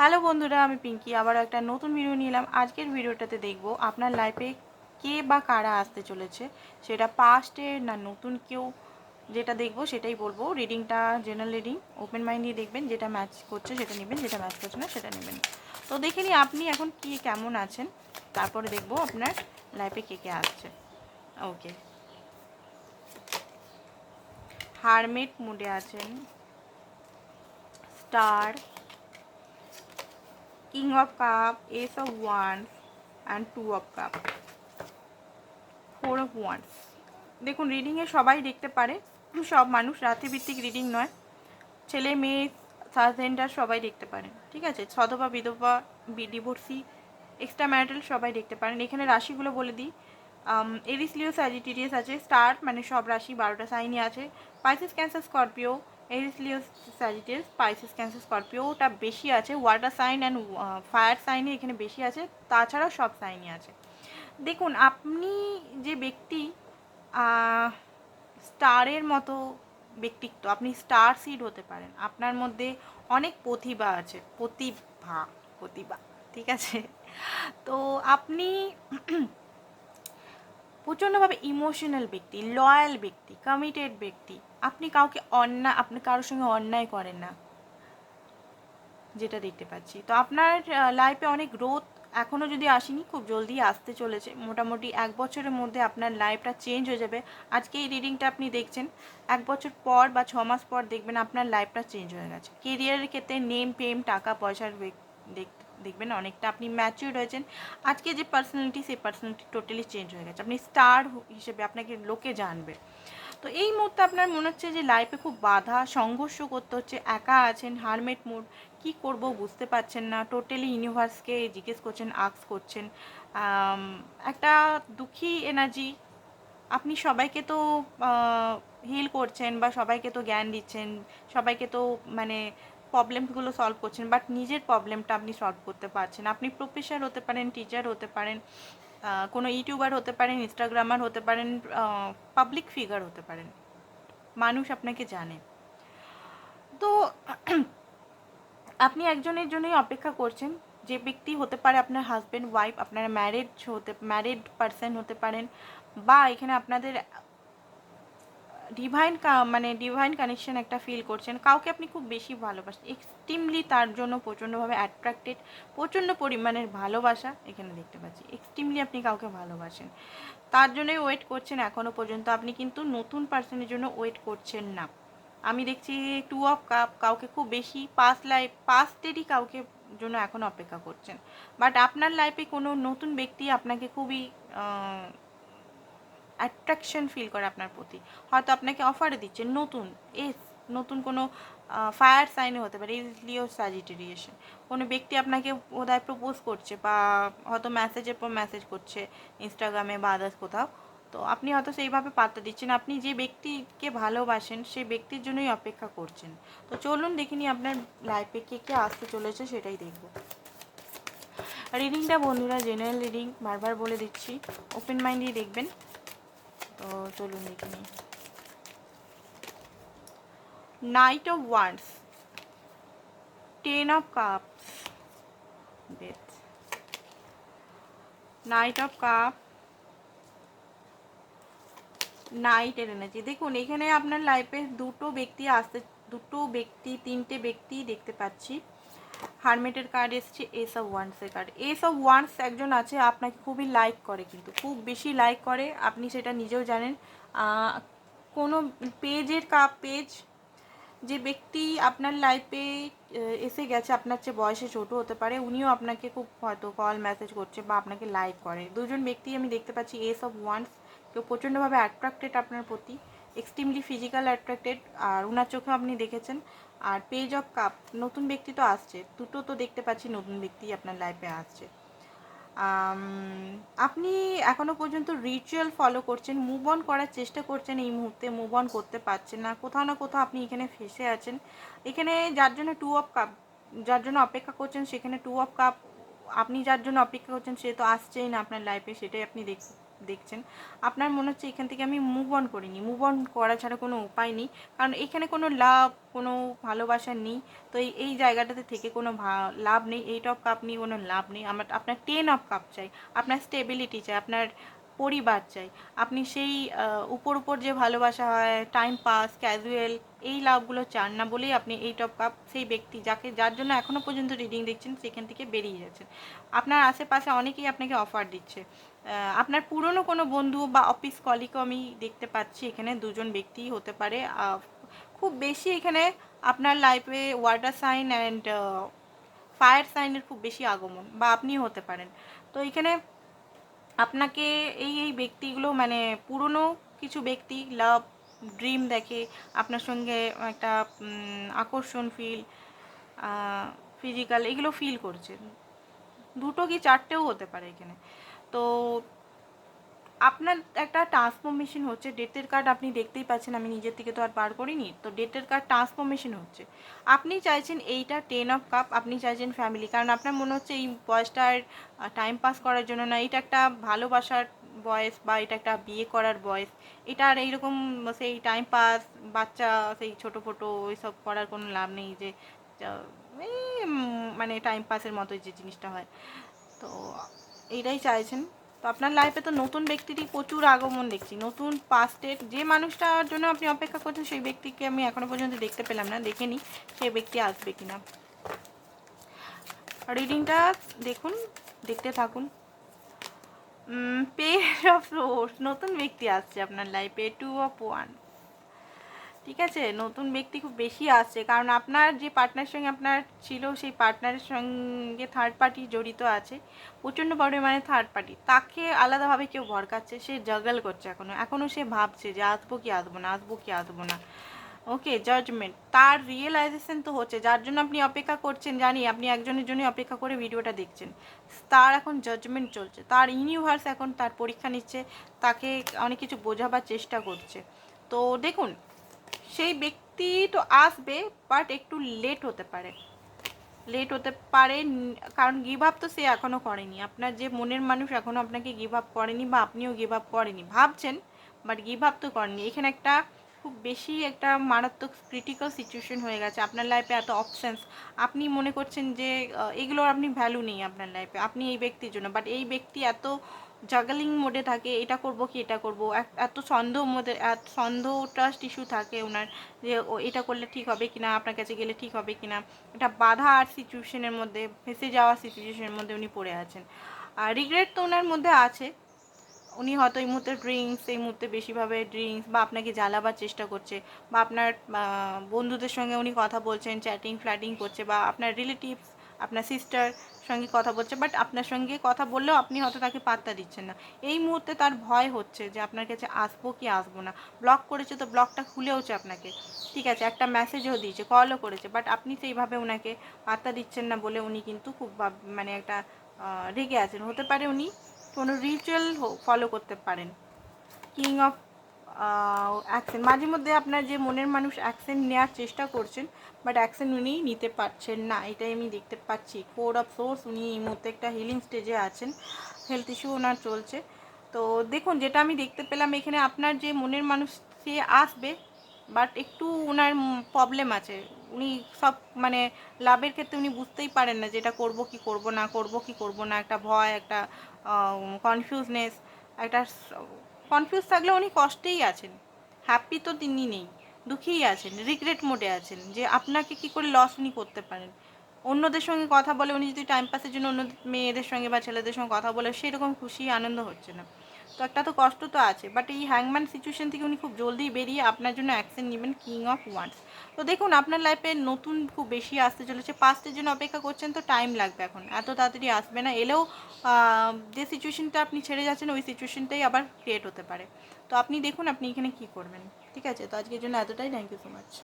Hello বন্ধুরা, আমি পিঙ্কি। আবার একটা নতুন ভিডিও নিলাম আজকের ভিডিওটাতে দেখব আপনার লাইফে কে বা কারা আসতে চলেছে, সেটা পাস্টে না নতুন কেউ যেটা দেখব সেটাই বলব। রিডিংটা জেনারেল রিডিং ওপেন মাইন্ড দিয়ে দেখবেন, যেটা ম্যাচ করছে সেটা নেবেন, যেটা ম্যাচ করছে না সেটা নেবেন। তো দেখে নিই আপনি এখন কি, কেমন আছেন। তারপরে দেখব আপনার লাইফে কে কে আসছে। ওকে হারমেট মুডে আছেন। Star king of cup ace of wands and two of cup four of wands দেখুন রিডিংয়ে সবাই দেখতে পারে সব মানুষ রাত্রিভিত্তিক রিডিং নয়। ছেলে, মেয়ে সার্জেন্টার সবাই দেখতে পারেন, ঠিক আছে? সধবা, বিধবা ডিভোর্সি এক্সট্রা ম্যারিটাল সবাই দেখতে পারেন। এখানে রাশিগুলো বলে দিই। এরিস লিও স্যাজিটেরিয়াস আছে স্টার মানে সব রাশি, বারোটা সাইনই আছে। Pisces Cancer Scorpio Aries Leo Sagittarius Pisces Cancer স্করপিওটা বেশি আছে। ওয়াটার সাইন অ্যান্ড ফায়ার সাইনে এখানে বেশি আছে। তাছাড়াও সব সাইনই আছে। দেখুন, আপনি যে ব্যক্তি স্টারের মতো ব্যক্তিত্ব, আপনি স্টার সিড হতে পারেন। আপনার মধ্যে অনেক প্রতিভা আছে। প্রতিভা প্রতিভা, ঠিক আছে? তো আপনি প্রচণ্ডভাবে ইমোশনাল ব্যক্তি লয়াল ব্যক্তি কমিটেড ব্যক্তি। আপনি কাউকে অন্যায় আপনি কারোর সঙ্গে অন্যায় করেন না। যেটা দেখতে পাচ্ছি। তো আপনার লাইফে অনেক গ্রোথ এখনও যদি আসেনি, খুব জলদি আসতে চলেছে। মোটামুটি এক বছরের মধ্যে আপনার লাইফটা চেঞ্জ হয়ে যাবে। আজকে এই রিডিংটা আপনি দেখছেন, এক বছর পর বা ছ মাস পর দেখবেন আপনার লাইফটা চেঞ্জ হয়ে গেছে। কেরিয়ারের ক্ষেত্রে নেম ফেম টাকা, পয়সার দেখবেন অনেকটা আপনি ম্যাচিউর হয়েছেন। আজকে যে পার্সোনালিটি সেই পার্সোনালিটি টোটালি চেঞ্জ হয়ে গেছে। আপনি স্টার হিসেবে আপনাকে লোকে জানবে। তো এই মুহূর্তে আপনার মনে হচ্ছে যে লাইফে খুব বাধা, সংঘর্ষ করতে হচ্ছে, একা আছেন হারমেট মুড কি করব বুঝতে পারছেন না টোটালি ইউনিভার্সকে জিজ্ঞেস করছেন আক্স করছেন। একটা দুঃখী এনার্জি আপনি সবাইকে তো হিল করছেন বা সবাইকে তো জ্ঞান দিচ্ছেন, সবাইকে তো মানে প্রবলেমগুলো সলভ করছেন বাট নিজের প্রবলেমটা আপনি সলভ করতে পারছেন। আপনি প্রফেসর হতে পারেন টিচার হতে পারেন কোনো ইউটিউবার হতে পারেন, ইনস্টাগ্রামার হতে পারেন পাবলিক ফিগার হতে পারেন। মানুষ আপনাকে জানে। তো আপনি একজনের জন্যই অপেক্ষা করছেন। যে ব্যক্তি হতে পারে আপনার হাজব্যান্ড ওয়াইফ আপনারা ম্যারেড হতে ম্যারিড পারসন হতে পারেন বা এখানে আপনাদের ডিভাইন মানে ডিভাইন কানেকশন একটা ফিল করছেন, কাউকে আপনি খুব বেশি ভালোবাসেন এক্সট্রিমলি তার জন্য প্রচণ্ডভাবে অ্যাট্রাক্টেড প্রচণ্ড পরিমাণের ভালোবাসা এখানে দেখতে পাচ্ছি এক্সট্রিমলি আপনি কাউকে ভালোবাসেন। তার জন্যই ওয়েট করছেন এখনও পর্যন্ত, আপনি কিন্তু নতুন পার্সনের জন্য ওয়েট করছেন না। আমি দেখছি টু অফ কাপ কাউকে খুব বেশি পাস্ট লাইফ পাস্টেরই কাউকে জন্য এখন অপেক্ষা করছেন। বাট আপনার লাইফে কোনো নতুন ব্যক্তি আপনাকে খুবই অ্যাট্রাকশন ফিল করে আপনার প্রতি। হয়তো আপনাকে অফারে দিচ্ছে, নতুন এস নতুন কোনো ফায়ার সাইনে হতে পারে লিও সাজিটেরিয়েশন কোনো ব্যক্তি আপনাকে বোধহয় প্রপোজ করছে বা হয়তো মেসেজের পর মেসেজ করছে ইনস্টাগ্রামে বা আদার্স কোথাও, তো আপনি হয়তো সেইভাবে পাত্তা দিচ্ছেন। আপনি যে ব্যক্তিকে ভালোবাসেন সেই ব্যক্তির জন্যই অপেক্ষা করছেন। তো চলুন দেখিনি আপনার লাইফে কে কে আসতে চলেছে, সেটাই দেখব। রিডিংটা বন্ধুরা জেনারেল রিডিং বারবার বলে দিচ্ছি ওপেন মাইন্ড দিয়ে দেখবেন। চলুন দেখে নিই knight of wands ten of cups knight of cup নাইটের energy দেখুন, এখানে আপনার লাইফে দুটো ব্যক্তি আসতে দুটো ব্যক্তি, তিনটে ব্যক্তি দেখতে পাচ্ছি। হারমেটের কার্ড এসছে এস অফ ওয়ান্সের কার্ড এস অফ ওয়ান্স একজন আছে, আপনাকে খুবই লাইক করে কিন্তু, খুব বেশি লাইক করে, আপনি সেটা নিজেও জানেন। কোনো পেজের কাপ পেজ যে ব্যক্তি আপনার লাইফে এসে গেছে, আপনার চেয়ে বয়সে ছোট হতে পারে, উনিও আপনাকে খুব হয়তো কল মেসেজ করছে বা আপনাকে লাইক করে। দুজন ব্যক্তি আমি দেখতে পাচ্ছি এস অফ ওয়ান্স কেউ প্রচণ্ডভাবে অ্যাট্রাক্টেড আপনার প্রতি। এক্সট্রিমলি ফিজিক্যাল অ্যাট্রাক্টেড আর ওনার চোখেও আপনি দেখেছেন। আর পেজ অফ কাপ নতুন ব্যক্তি তো আসছে। দুটো তো দেখতে পাচ্ছি, নতুন ব্যক্তি আপনার লাইফে আসছে। আপনি এখনও পর্যন্ত রিচুয়াল ফলো করছেন মুভ অন করার চেষ্টা করছেন এই মুহূর্তে মুভ অন করতে পারছেন না। কোথাও না কোথাও আপনি এখানে ফেসে আছেন। এখানে যার জন্য টু অফ কাপ যার জন্য অপেক্ষা করছেন, সেখানে টু অফ কাপ আপনি যার জন্য অপেক্ষা করছেন, সে তো আসছেই না আপনার লাইফে সেটাই আপনি দেখছেন। আপনার মনে হচ্ছে এখান থেকে আমি মুভ অন করিনি। মুভ অন করা ছাড়া কোনো উপায় নেই। কারণ এখানে কোনো লাভ, কোনো ভালোবাসা নেই। তো এই জায়গাটাতে থেকে কোনো লাভ নেই। এইট অফ কাপ নিয়ে কোনো লাভ নেই। আমার, আপনার টেন অফ কাপ চাই। আপনার স্টেবিলিটি চাই। আপনার পরিবার চাই। আপনি সেই উপর উপর যে ভালোবাসা হয় টাইম পাস ক্যাজুয়াল এই লাভগুলো চান না বলেই আপনি এইট অফ কাপ সেই ব্যক্তি যাকে, যার জন্য এখনও পর্যন্ত রিডিং দেখছেন, সেখান থেকে বেরিয়ে যাচ্ছেন। আপনার আশেপাশে অনেকেই আপনাকে অফার দিচ্ছে। আপনার পুরনো কোনো বন্ধু বা অফিস কলিগও আমি দেখতে পাচ্ছি, এখানে দুজন ব্যক্তি হতে পারে। খুব বেশি এখানে আপনার লাইফে ওয়াটার সাইন অ্যান্ড ফায়ার সাইনের খুব বেশি আগমন বা আপনিও হতে পারেন। তো এখানে আপনাকে এই এই ব্যক্তিগুলো মানে পুরনো কিছু ব্যক্তি লাভ ড্রিম দেখে আপনার সঙ্গে একটা আকর্ষণ ফিল ফিজিক্যাল এগুলো ফিল করছে দুটো কি চারটেও হতে পারে এখানে? তো আপনার একটা ট্রান্সফরমেশন হচ্ছে, ডেটের কার্ড আপনি দেখতেই পাচ্ছেন, আমি নিজের থেকে তো আর বার করিনি, তো ডেটের কার্ড ট্রান্সফরমেশন হচ্ছে। আপনি চাইছেন এইটা টেন অফ কাপ, আপনি চাইছেন ফ্যামিলি, কারণ আপনার মনে হচ্ছে এই বয়সটার টাইম পাস করার জন্য না, এটা একটা ভালোবাসার বয়স বা এটা একটা বিয়ে করার বয়স। এটা আর এইরকম সেই টাইম পাস বাচ্চা, সেই ছোটো ফোটো, ওইসব করার কোনো লাভ নেই যে মানে টাইম পাসের মতো যে জিনিসটা হয়। তো এইটাই চাইছেন। আপনার লাইফে তো নতুন ব্যক্তিরই প্রচুর আগমন দেখছি। নতুন পাস্টের যে মানুষটার জন্য আপনি অপেক্ষা করছেন, সেই ব্যক্তিকে আমি এখনও পর্যন্ত দেখতে পেলাম না, দেখে দেখেনি সেই ব্যক্তি আসবে কিনা। রিডিংটা দেখুন, দেখতে থাকুন। পেয়ার অফ রোড নতুন ব্যক্তি আসছে আপনার লাইফে টু অফ ওয়ান ঠিক আছে? নতুন ব্যক্তি খুব বেশি আসছে। কারণ আপনার যে পার্টনার সঙ্গে আপনার ছিল, সেই পার্টনারের সঙ্গে থার্ড পার্টি জড়িত আছে। প্রচণ্ড পরিমাণে থার্ড পার্টি তাকে আলাদাভাবে কেউ ভরকাচ্ছে, সে জাগল করছে এখনও এখনও সে ভাবছে যে আসব কি আসব না? আসব কি আসব না? ওকে জাজমেন্ট তার রিয়েলাইজেশন তো হচ্ছে, যার জন্য আপনি অপেক্ষা করছেন, জানি আপনি একজনের জন্য অপেক্ষা করে ভিডিওটা দেখছেন। তার এখন জাজমেন্ট চলছে। তার ইউনিভার্স এখন তার পরীক্ষা নিচ্ছে, তাকে অনেক কিছু বোঝাবার চেষ্টা করছে। তো দেখুন সেই ব্যক্তি তো আসবে বাট একটু লেট হতে পারে। লেট হতে পারে, কারণ গিভ আপ তো সে এখনও করেনি। আপনার যে মনের মানুষ এখনও আপনাকে গিভ আপ করেনি বা আপনিও গিভ আপ করেনি। ভাবছেন বাট গিভ আপ তো করেনি এখানে একটা খুব বেশি একটা মারাত্মক ক্রিটিক্যাল সিচুয়েশন হয়ে গেছে আপনার লাইফে এত অপশানস আপনি মনে করছেন যে এগুলোর আপনি ভ্যালু নেই আপনার লাইফে আপনি এই ব্যক্তির জন্য বাট এই ব্যক্তি এত জাগালিং মোডে থাকে, এটা করব কি এটা করব এত সন্দেহ মধ্যে, এত সন্দেহ ট্রাস্ট ইস্যু থাকে ওনার, যে এটা করলে ঠিক হবে কিনা, আপনার কাছে গেলে ঠিক হবে কিনা, এটা বাধা আর সিচুয়েশনের মধ্যে, ফেসে যাওয়া সিচুয়েশনের মধ্যে উনি পড়ে আছেন। আর রিগ্রেট তো ওনার মধ্যে আছে, উনি হয়তো এই মুহূর্তে ড্রিঙ্কস এই মুহূর্তে বেশিভাবে ড্রিঙ্কস বা আপনাকে জ্বালাবার চেষ্টা করছে, বা আপনার বন্ধুদের সঙ্গে উনি কথা বলছেন চ্যাটিং ফ্ল্যাটিং করছে, বা আপনার রিলেটিভস আপনার সিস্টার সঙ্গে কথা বলছে বাট আপনার সঙ্গে কথা বললেও আপনি হয়তো তাকে পাত্তা দিচ্ছেন না। এই মুহূর্তে তার ভয় হচ্ছে যে আপনার কাছে আসব কি আসব না। ব্লক করেছে তো ব্লকটা খুলেওছে আপনাকে। ঠিক আছে, একটা মেসেজও দিয়েছে কলও করেছে বাট আপনি সেইভাবে ওনাকে পাত্তা দিচ্ছেন না বলে উনি কিন্তু খুব মানে একটা রেগে আছেন। হতে পারে উনি কোনো রিচুয়াল ফলো করতে পারেন। কিং অফ অ্যাকশন মাঝে মধ্যে আপনার যে মনের মানুষ অ্যাকশন নেওয়ার চেষ্টা করছেন বাট অ্যাকশন উনি নিতে পারছেন না। এটাই আমি দেখতে পাচ্ছি। ফোর অফ সোর্স উনি এই মুহূর্তে একটা হিলিং স্টেজে আছেন। হেলথ ইস্যু ওনার চলছে। তো দেখুন, যেটা আমি দেখতে পেলাম, এখানে আপনার যে মনের মানুষ সে আসবে বাট একটু ওনার প্রবলেম আছে। উনি সব মানে লাভের ক্ষেত্রে উনি বুঝতেই পারেন না যে এটা করব কি করব না, করব কি করব না। একটা ভয়, একটা কনফিউজনেস একটা কনফিউজ থাকলে উনি কষ্টেই আছেন। হ্যাপি তো তিনি নেই, দুঃখেই আছেন রিগ্রেট মোডে আছেন যে আপনাকে কি করে লস উনি করতে পারেন। অন্যদের সঙ্গে কথা বলে উনি যদি টাইম পাসের জন্য অন্য মেয়েদের সঙ্গে বা ছেলেদের সঙ্গে কথা বলে, সেরকম খুশি, আনন্দ হচ্ছে না। তো একটা তো কষ্ট তো আছে বাট এই হ্যাংম্যান সিচুয়েশন থেকে উনি খুব জলদি বেরিয়ে আপনার জন্য অ্যাকশন নেবেন কিং অফ ওয়ান্স তো দেখুন, আপনার লাইফে নতুন খুব বেশি আসতে চলেছে পাস্টের জন্য অপেক্ষা করছেন তো টাইম লাগবে এখন, এত তাড়াতাড়ি আসবে না, এলেও যে সিচুয়েশনটা আপনি ছেড়ে যাচ্ছেন, ওই সিচুয়েশনটাই আবার ক্রিয়েট হতে পারে। তো আপনি দেখুন, আপনি এখানে কি করবেন, ঠিক আছে? তো আজকের জন্য এতটাই থ্যাংক ইউ সো মাচ